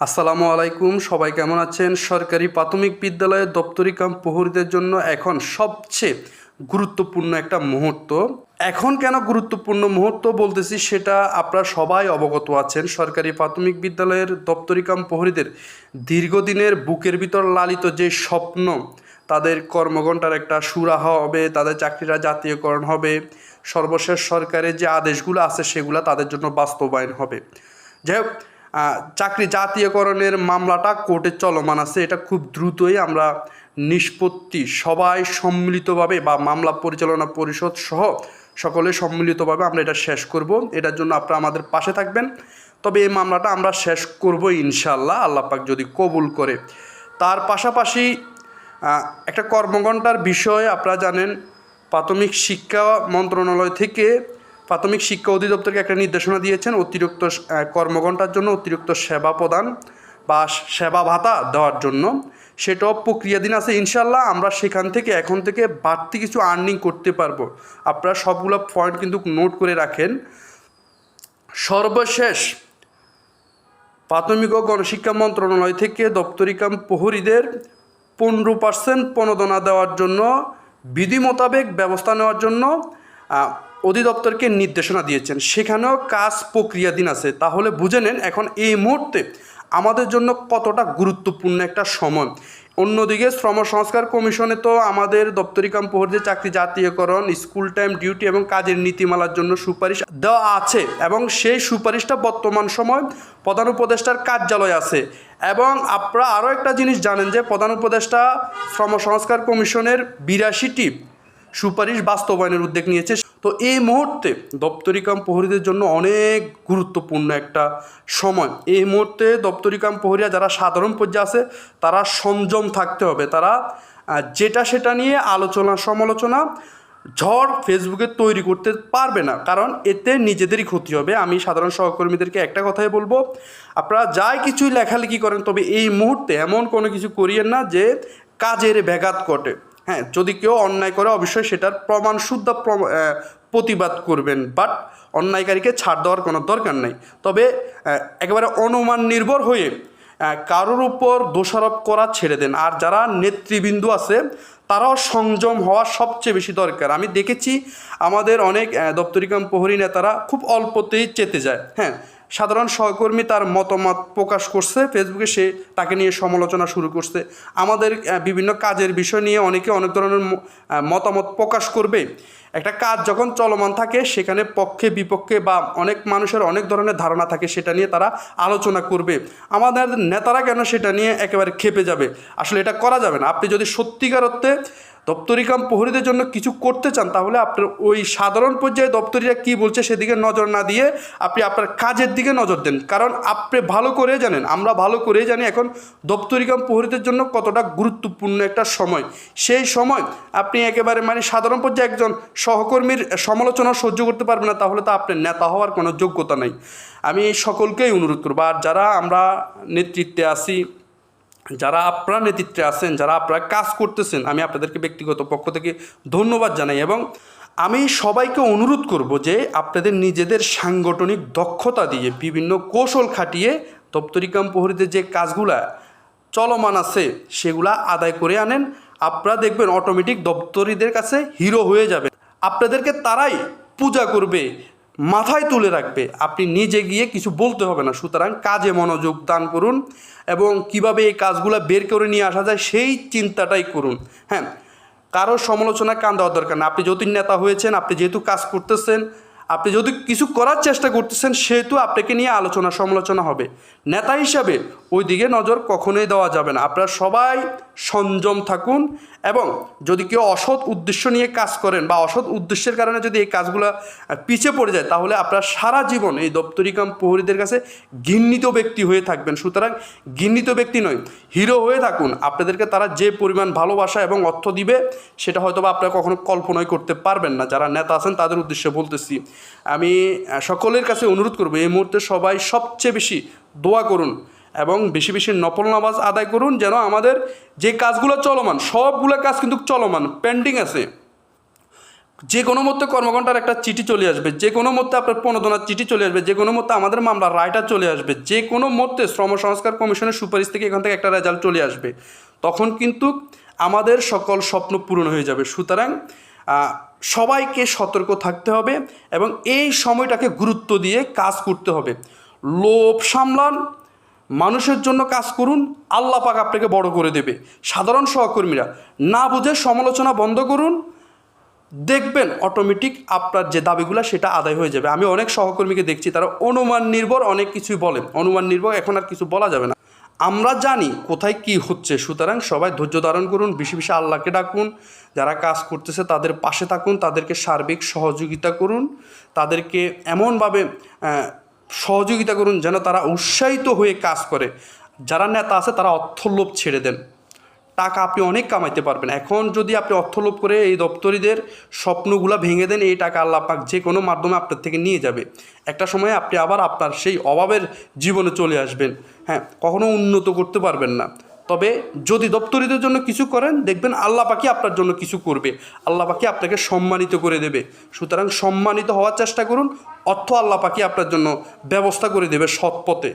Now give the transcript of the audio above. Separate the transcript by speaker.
Speaker 1: আসসালামু আলাইকুম, সবাই কেমন আছেন? সরকারি প্রাথমিক বিদ্যালয়ের দপ্তরি কাম প্রহরীদের জন্য এখন সবচেয়ে গুরুত্বপূর্ণ একটা মুহূর্ত। এখন কেন গুরুত্বপূর্ণ মুহূর্ত বলতেছি সেটা আপনারা সবাই অবগত আছেন। সরকারি প্রাথমিক বিদ্যালয়ের দপ্তরি কাম প্রহরীদের দীর্ঘদিনের বুকের ভিতর লালিত যে স্বপ্ন, তাদের কর্মঘণ্টার একটা সুরাহা হবে, তাদের চাকরিরা জাতীয়করণ হবে, সর্বশেষ সরকারের যে আদেশগুলো আছে সেগুলো তাদের জন্য বাস্তবায়ন হবে। যাই হোক চাকরি জাতীয়করণের মামলাটা কোর্টে চলমান আছে। এটা খুব দ্রুতই আমরা নিষ্পত্তি, সবাই সম্মিলিতভাবে বা মামলা পরিচালনা পরিষদ সহ সকলে সম্মিলিতভাবে আমরা এটা শেষ করব। এটার জন্য আপনারা আমাদের পাশে থাকবেন। তবে এই মামলাটা আমরা শেষ করব ইনশাল্লাহ আল্লাহ পাক যদি কবুল করে। তার পাশাপাশি একটা কর্মঘণ্টার বিষয়ে আপনারা জানেন, প্রাথমিক শিক্ষা মন্ত্রণালয় থেকে প্রাথমিক শিক্ষা অধিদপ্তরকে একটা নির্দেশনা দিয়েছেন, অতিরিক্ত কর্মঘণ্টার জন্য অতিরিক্ত সেবা প্রদান বা সেবা ভাতা দেওয়ার জন্য। সেটাও প্রক্রিয়াধীন আছে। ইনশাল্লাহ আমরা সেখান থেকে, এখন থেকে বাড়তি কিছু আর্নিং করতে পারব। আপনারা সবগুলো পয়েন্ট কিন্তু নোট করে রাখেন। সর্বশেষ, প্রাথমিক ও গণশিক্ষা মন্ত্রণালয় থেকে দপ্তরিকাম প্রহরীদের পনেরো পার্সেন্ট প্রণোদনা দেওয়ার জন্য, বিধি মোতাবেক ব্যবস্থা নেওয়ার জন্য অধিদপ্তরকে নির্দেশনা দিয়েছেন। সেখানেও কাজ প্রক্রিয়াধীন আছে। তাহলে বুঝে নেন এখন এই মুহূর্তে আমাদের জন্য কতটা গুরুত্বপূর্ণ একটা সময়। অন্যদিকে শ্রম সংস্কার কমিশনে তো আমাদের দপ্তরি কাম প্রহরীদের চাকরি জাতীয়করণ, স্কুল টাইম ডিউটি এবং কাজের নীতিমালার জন্য সুপারিশ দেওয়া আছে এবং সেই সুপারিশটা বর্তমান সময় প্রধান উপদেষ্টার কার্যালয় আছে। এবং আপনারা আরও একটা জিনিস জানেন যে প্রধান উপদেষ্টা শ্রম সংস্কার কমিশনের বিরাশিটি সুপারিশ বাস্তবায়নের উদ্যোগ নিয়েছে। তো এই মুহূর্তে দপ্তরি কাম প্রহরীদের জন্য অনেক গুরুত্বপূর্ণ একটা সময়। এই মুহূর্তে দপ্তরি কাম প্রহরীরা যারা সাধারণ পর্যায়ে আছে, তারা সংযম থাকতে হবে। তারা যেটা সেটা নিয়ে আলোচনা সমালোচনা, ঝড় ফেসবুকে তৈরি করতে পারবে না। কারণ এতে নিজেদেরই ক্ষতি হবে। আমি সাধারণ সহকর্মীদেরকে একটা কথাই বলব, আপনারা যাই কিছুই লেখালেখি করেন, তবে এই মুহূর্তে এমন কোনো কিছু করিয়েন না যে কাজের ব্যাঘাত ঘটে। হ্যাঁ যদি কেউ অন্যায় করে অবশ্যই সেটার প্রমাণ শুদ্ধ প্রতিবাদ করবেন। বাট অন্যায়কারীকে ছাড় দেওয়ার কোনো দরকার নেই। তবে একেবারে অনুমান নির্ভর হয়ে কারোর উপর দোষারোপ করা ছেড়ে দেন। আর যারা নেতৃবৃন্দ আছে তারাও সংযম হওয়া সবচেয়ে বেশি দরকার। আমি দেখেছি আমাদের অনেক আহ, দপ্তরি প্রহরী নেতারা খুব অল্পতেই চেতে যায়। হ্যাঁ সাধারণ সহকর্মী তার মতামত প্রকাশ করছে, ফেসবুকে সে তাকে নিয়ে সমালোচনা শুরু করছে। আমাদের বিভিন্ন কাজের বিষয় নিয়ে অনেকে অনেক ধরনের মতামত প্রকাশ করবে। একটা কাজ যখন চলমান থাকে, সেখানে পক্ষে, বিপক্ষে বা অনেক মানুষের অনেক ধরনের ধারণা থাকে, সেটা নিয়ে তারা আলোচনা করবে। আমাদের নেতারা কেন সেটা নিয়ে একেবারে খেপে যাবে? আসলে এটা করা যাবে না। আপনি যদি সত্যিকার অর্থে দপ্তরি প্রহরীদের জন্য কিছু করতে চান, তাহলে আপনার ওই সাধারণ পর্যায়ে দপ্তরিরা কী বলছে সেদিকে নজর না দিয়ে আপনি আপনার কাজের দিকে নজর দেন। কারণ আপনি ভালো করে জানেন, আমরা ভালো করে জানি এখন দপ্তরি কাম প্রহরীদের জন্য কতটা গুরুত্বপূর্ণ একটা সময়। সেই সময় আপনি একেবারে মানে সাধারণ পর্যায়ে একজন সহকর্মীর সমালোচনা সহ্য করতে পারবে না, তাহলে তো আপনার নেতা হওয়ার কোনো যোগ্যতা নেই। আমি সকলকেই অনুরোধ করব, আর যারা আমরা নেতৃত্বে আছি, যারা আপনারা নেতৃত্বে আছেন, যারা আপনারা কাজ করতেছেন, আমি আপনাদেরকে ব্যক্তিগত পক্ষ থেকে ধন্যবাদ জানাই এবং আমি সবাইকে অনুরোধ করব যে আপনাদের নিজেদের সাংগঠনিক দক্ষতা দিয়ে বিভিন্ন কৌশল খাটিয়ে দপ্তরি কাম প্রহরীদের যে কাজগুলা চলমান আছে, সেগুলা আদায় করে আনেন। আপনারা দেখবেন অটোমেটিক দপ্তরিদের কাছে হিরো হয়ে যাবে আপনাদেরকে তারাই পূজা করবে, মাথায় তুলে রাখবে। আপনি নিজে গিয়ে কিছু বলতে হবে না। সুতরাং কাজে মনোযোগ দান করুন এবং কীভাবে এই কাজগুলো বের করে নিয়ে আসা যায় সেই চিন্তাটাই করুন। হ্যাঁ কারও সমালোচনা কান দেওয়ার দরকার না। আপনি যতীন নেতা হয়েছেন, আপনি যেহেতু কাজ করতেছেন আপনি যদি কিছু করার চেষ্টা করতেছেন, সেহেতু আপনাকে নিয়ে আলোচনা সমালোচনা হবে। নেতা হিসাবে ওই দিকে নজর কখনোই দেওয়া যাবে না। আপনারা সবাই সংযম থাকুন এবং যদি কেউ অসৎ উদ্দেশ্য নিয়ে কাজ করেন বা অসৎ উদ্দেশ্যের কারণে যদি এই কাজগুলো পিছিয়ে পড়ে যায়, তাহলে আপনারা সারা জীবন এই দপ্তরি কাম প্রহরীদের কাছে ঘৃণিত ব্যক্তি হয়ে থাকবেন। সুতরাং ঘৃণিত ব্যক্তি নয় হিরো হয়ে থাকুন। আপনাদেরকে তারা যে পরিমাণ ভালোবাসা এবং অর্থ দিবে, সেটা হয়তো বা আপনারা কখনো কল্পনাই করতে পারবেন না। যারা নেতা আছেন, তাদের উদ্দেশ্যে বলতেছি আমি সকলের কাছে অনুরোধ করব, এই মুহূর্তে সবাই সবচেয়ে বেশি দোয়া করুন এবং বেশি বেশি নফল নামাজ আদায় করুন যেন আমাদের যে কাজগুলো চলমান, সবগুলো কাজ কিন্তু চলমান পেন্ডিং আছে। যে কোনো মধ্যে কর্মঘণ্টার একটা চিঠি চলে আসবে যে কোনো মধ্যে আপনার প্রণোদনার চিঠি চলে আসবে যে কোনো মধ্যে আমাদের মামলার রায়টা চলে আসবে যে কোনো মধ্যে শ্রম সংস্কার কমিশনের সুপারিশ থেকে এখান থেকে একটা রেজাল্ট চলে আসবে, তখন কিন্তু আমাদের সকল স্বপ্ন পূরণ হয়ে যাবে। সুতরাং সবাইকে সতর্ক থাকতে হবে এবং এই সময়টাকে গুরুত্ব দিয়ে কাজ করতে হবে। লোভ সামলান, মানুষের জন্য কাজ করুন, আল্লাহ পাক আপনাকে বড় করে দেবে। সাধারণ সহকর্মীরা না বুঝে সমালোচনা বন্ধ করুন, দেখবেন অটোমেটিক আপনার যে দাবিগুলো সেটা আদায় হয়ে যাবে। আমি অনেক সহকর্মীকে দেখছি, তারা অনুমান নির্ভর অনেক কিছুই বলে। অনুমান নির্ভর এখন আর কিছু বলা যাবে না। আমরা জানি কোথায় কি হচ্ছে, সুতরাং সবাই ধৈর্য ধারণ করুন, বেশি বেশি আল্লাহকে ডাকুন, যারা কাজ করতেছে তাদের পাশে থাকুন, তাদেরকে সার্বিক সহযোগিতা করুন, তাদেরকে এমনভাবে সহযোগিতা করুন যেন তারা উৎসাহিত হয়ে কাজ করে। যারা নেতা আছে তারা অর্থলোভ ছেড়ে দেন। টাকা আপনি অনেক কামাইতে পারবেন। এখন যদি আপনি অর্থলোভ করে এই দপ্তরিদের স্বপ্নগুলা ভেঙে দেন, এই টাকা আল্লাহ পাক যে কোনো মাধ্যমে আপনার থেকে নিয়ে যাবে। একটা সময় আপনি আবার আপনার সেই অভাবের জীবনে চলে আসবেন। হ্যাঁ কখনো উন্নত করতে পারবেন না। তবে যদি দপ্তরিদের জন্য কিছু করেন, দেখবেন আল্লাহ পাখি আপনার জন্য কিছু করবে। আল্লাহ পাখি আপনাকে সম্মানিত করে দেবে। সুতরাং সম্মানিত হওয়ার চেষ্টা করুন, অর্থ আল্লাহ পাখি আপনার জন্য ব্যবস্থা করে দেবে সৎ পথে।